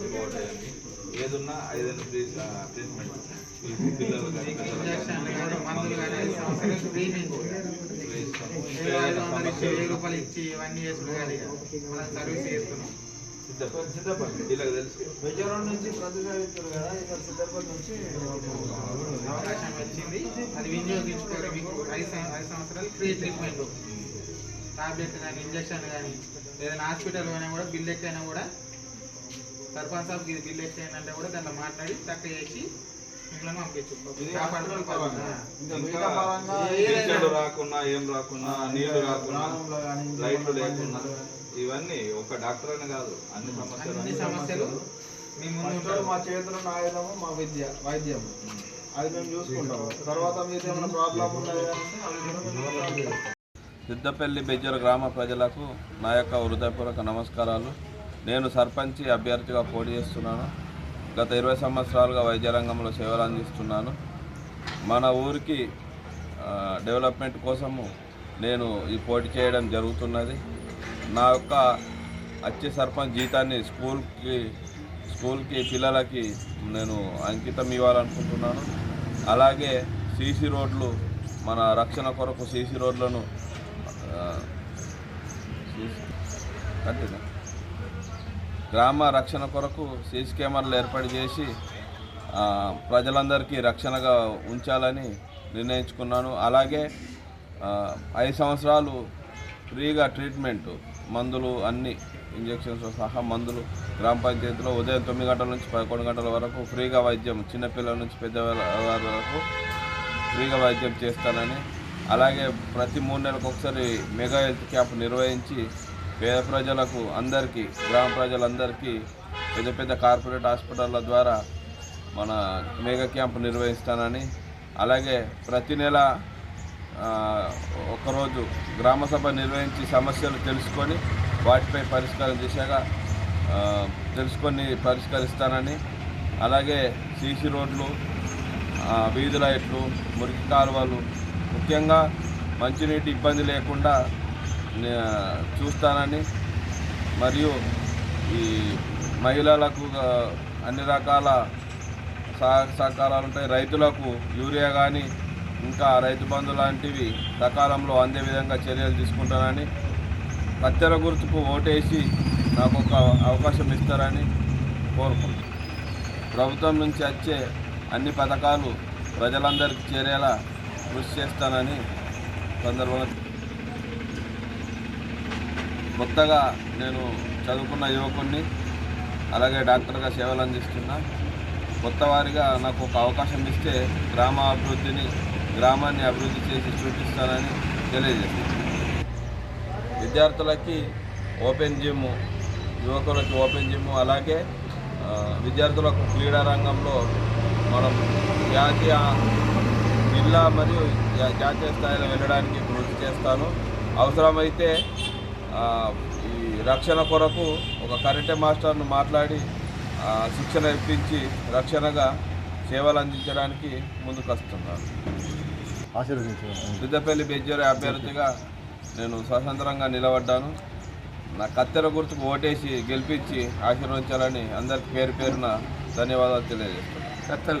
కాబట్టి కానీ అవకాశం వచ్చింది. అది వినియోగించుకోవాలి. మీకు ఐదు ఐదు సంవత్సరాలు ఫ్రీ ట్రీట్మెంట్. టాబ్లెట్ కానీ ఇంజక్షన్ కానీ ఏదైనా హాస్పిటల్ అయినా కూడా బిల్ ఎక్కైనా కూడా సర్పంచ్ సాబ్ ఇది బిల్ ఎక్కైనా కూడా దాంట్లో మాట్లాడి తక్కువ చేసి మిమ్మల్ని పంపించు. రాకున్నా ఏం రాకున్నా నీళ్ళు రాకున్నా లైట్లు లేకున్నా ఇవన్నీ ఒక డాక్టర్ అని కాదు అన్ని సమస్యలు అన్ని సమస్యలు మీ ముందు మా చేతులు ఉన్న ఆయుధము మా విద్య వైద్యం. అది మేము చూసుకుంటాం తర్వాత మీకు ఏమైనా ప్రాబ్లం చేస్తాం. సిద్దపల్లి బెజ్జర గ్రామ ప్రజలకు నా యొక్క హృదయపూర్వక నమస్కారాలు. నేను సర్పంచి అభ్యర్థిగా పోటీ చేస్తున్నాను. గత ఇరవై సంవత్సరాలుగా వైద్య రంగంలో సేవలు అందిస్తున్నాను. మన ఊరికి డెవలప్మెంట్ కోసము నేను ఈ పోటీ చేయడం జరుగుతున్నది. నా యొక్క వచ్చే సర్పంచ్ జీతాన్ని స్కూల్కి స్కూల్కి పిల్లలకి నేను అంకితం ఇవ్వాలనుకుంటున్నాను. అలాగే సీసీ రోడ్లు మన రక్షణ కొరకు సీసీ రోడ్లను కంటిన్యూ. గ్రామ రక్షణ కొరకు సీసీ కెమెరాలు ఏర్పాటు చేసి ప్రజలందరికీ రక్షణగా ఉంచాలని నిర్ణయించుకున్నాను. అలాగే ఐదు సంవత్సరాలు ఫ్రీగా ట్రీట్మెంట్ మందులు అన్ని ఇంజెక్షన్స్ సహా మందులు గ్రామ పంచాయతీలో ఉదయం తొమ్మిది గంటల నుంచి పదకొండు గంటల వరకు ఫ్రీగా వైద్యం చిన్నపిల్లల నుంచి పెద్దవాళ్ళ వరకు ఫ్రీగా వైద్యం చేస్తానని అలాగే ప్రతి మూడు నెలలకు ఒకసారి మెగా హెల్త్ క్యాంప్ నిర్వహించి పేద ప్రజలకు అందరికీ గ్రామ ప్రజలందరికీ పెద్ద పెద్ద కార్పొరేట్ హాస్పిటల్ల ద్వారా మన మేఘా క్యాంప్ నిర్వహిస్తానని అలాగే ప్రతి నెల ఒకరోజు గ్రామ సభ నిర్వహించి సమస్యలు తెలుసుకొని వాటిపై పరిష్కారం దిశగా తెలుసుకొని పరిష్కరిస్తానని అలాగే సీసీ రోడ్లు వీధి లైట్లు మురికి కాలువలు ముఖ్యంగా మంచినీటి ఇబ్బంది లేకుండా చూస్తానని. మరియు ఈ మహిళలకు అన్ని రకాల సహ సహకారాలు ఉంటాయి. రైతులకు యూరియా కానీ ఇంకా రైతు బంధు లాంటివి సకాలంలో అందే విధంగా చర్యలు తీసుకుంటానని కత్తెర గుర్తుకు ఓటేసి నాకు ఒక అవకాశం ఇస్తారని కోరుకుంటున్నాను. ప్రభుత్వం నుంచి వచ్చే అన్ని పథకాలు ప్రజలందరికీ చేరేలా కృషి చేస్తానని సందర్భంగా కొత్తగా నేను చదువుకున్న యువకుడిని అలాగే డాక్టర్గా సేవలు అందిస్తున్నా కొత్త వారిగా నాకు ఒక అవకాశం ఇస్తే గ్రామ అభివృద్ధిని గ్రామాన్ని అభివృద్ధి చేసి చూపిస్తానని తెలియజేస్తాను విద్యార్థులకి ఓపెన్ జిమ్ యువకులకి ఓపెన్ జిమ్ అలాగే విద్యార్థులకు క్రీడా రంగంలో మనం జాతీయ జిల్లా మరియు జాతీయ స్థాయిలో వెళ్ళడానికి కృషి చేస్తాను. అవసరమైతే ఈ రక్షణ కొరకు ఒక కరెంటే మాస్టర్ను మాట్లాడి శిక్షణ ఇప్పించి రక్షణగా సేవలు అందించడానికి ముందుకు వస్తున్నాను పెద్దపల్లి బెజ్జరి అభ్యర్థిగా నేను స్వతంత్రంగా నిలబడ్డాను. నా కత్తెర గుర్తుకు ఓటేసి గెలిపించి ఆశీర్వదించాలని అందరికి పేరు పేరున ధన్యవాదాలు తెలియజేస్తున్నాను.